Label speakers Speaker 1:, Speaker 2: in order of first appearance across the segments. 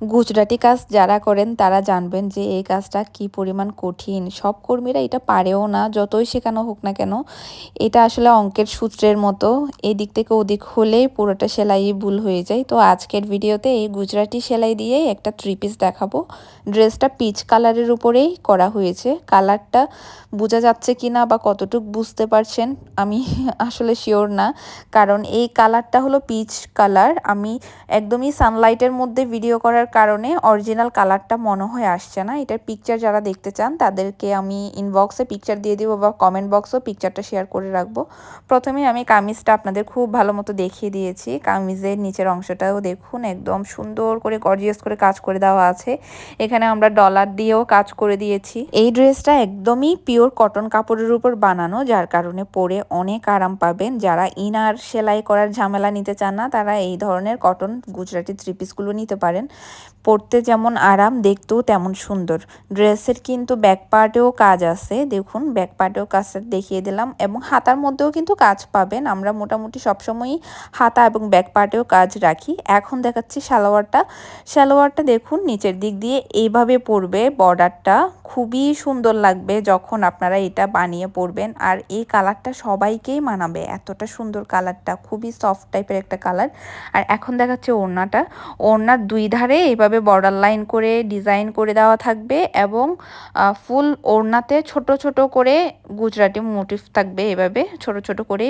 Speaker 1: গুজরাটি কাজ যারা করেন, তারা জানবেন যে এই কাজটা কি পরিমাণ কঠিন। সব কর্মীরা এটা পারেও না, যতই শেখানো হোক না কেন। এটা আসলে অঙ্কের সূত্রের মতো। এদিক থেকে ওদিক হলেই পুরোটা সেলাই ভুল হয়ে যায়। তো আজকের ভিডিওতে এই গুজরাটি সেলাই দিয়েই একটা থ্রি পিস দেখাবো। ড্রেসটা পিচ কালারের উপরেই করা হয়েছে। কালারটা বোঝা যাচ্ছে কি না বা কতটুক বুঝতে পারছেন, আমি আসলে শিওর না। কারণ এই কালারটা হলো পিচ কালার আমি একদমই সানলাইটের মধ্যে ভিডিও করার কারণে অরিজিনাল কালারটা মনে হয় আসছে না। এটার পিকচার যারা দেখতে চান, তাদেরকে আমি ইনবক্সে পিকচার দিয়ে দিব বা কমেন্ট বক্সেও পিকচারটা শেয়ার করে রাখব। প্রথমে আমি কামিজটা আপনাদের খুব ভালো মতো দেখিয়ে দিয়েছি। কামিজের নিচের অংশটাও দেখুন, একদম সুন্দর করে গর্জিয়াস করে কাজ করে দেওয়া আছে। এখানে আমরা ডলার দিয়েও কাজ করে দিয়েছি। এই ড্রেসটা একদমই পিওর কটন কাপড়ের উপর বানানো, যার কারণে পরে অনেক আরাম পাবেন। যারা ইনার সেলাই করার ঝামেলা নিতে চান না, তারা এই ধরনের কটন গুজরাটি থ্রি পিসগুলো নিতে পারেন। পরতে যেমন আরাম, দেখতেও তেমন সুন্দর। ড্রেসের কিন্তু ব্যাক পার্টেও কাজ আছে, দেখুন ব্যাক পার্টেও কাজটা দেখিয়ে দিলাম এবং হাতার মধ্যেও কিন্তু কাজ পাবেন। আমরা মোটামুটি সবসময়ই হাতা এবং ব্যাক পার্টেও কাজ রাখি। এখন দেখাচ্ছি সালোয়ারটা। সালোয়ারটা দেখুন, নিচের দিক দিয়ে এইভাবে পড়বে বর্ডারটা খুবই সুন্দর লাগবে যখন আপনারা এটা বানিয়ে পরবেন। আর এই কালারটা সবাইকেই মানাবে। এতটা সুন্দর কালারটা, খুবই সফট টাইপের একটা কালার। আর এখন দেখাচ্ছে ওড়নাটা। ওড়নার দুই ধারে এইভাবে বর্ডার লাইন করে ডিজাইন করে দেওয়া থাকবে এবং ফুল ওড়নাতে ছোট ছোট করে গুজরাটি মোটিভ থাকবে এভাবে। ছোট ছোট করে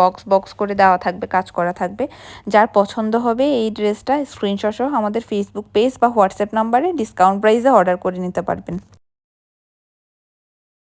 Speaker 1: বক্স বক্স করে দেওয়া থাকবে, কাজ করা থাকবে। যার পছন্দ হবে এই ড্রেসটা স্ক্রিনশট সহ আমাদের ফেসবুক পেজ বা হোয়াটসঅ্যাপ নাম্বারে ডিসকাউন্ট প্রাইসে অর্ডার করে নিতে পারবেন।